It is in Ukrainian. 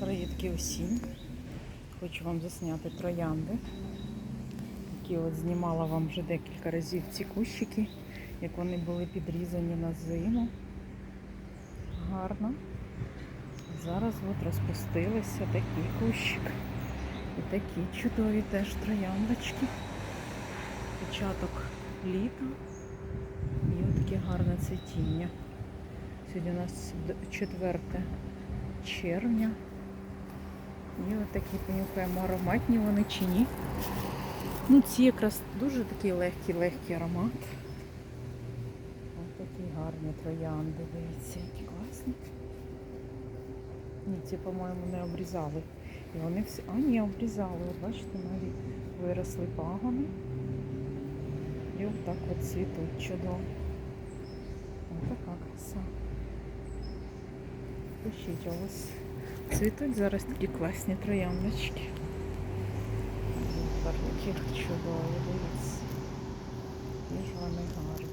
Привітки усім. Хочу вам засняти троянди. Які от знімала вам вже декілька разів ці кущики, як вони були підрізані на зиму. Гарно. Зараз от розпустилися такий кущик. І такі чудові теж трояндочки. Початок літа. І от таке гарне цвітіння. Сьогодні у нас 4 червня. І от такі понюхаємо, ароматні вони чи ні. Ну, ці якраз дуже такий легкий-легкий аромат. Ось такі гарні троянди, дивіться, які класні. Ні, ці, по-моєму, не обрізали. І вони всі. А, ні, обрізали. Бачите, навіть виросли пагони. І отак от цвітуть чудово. Ось така краса. Пишіть, вас цвітуть зараз такі класні трояндочки. Парники дивіться. Які вони гарні.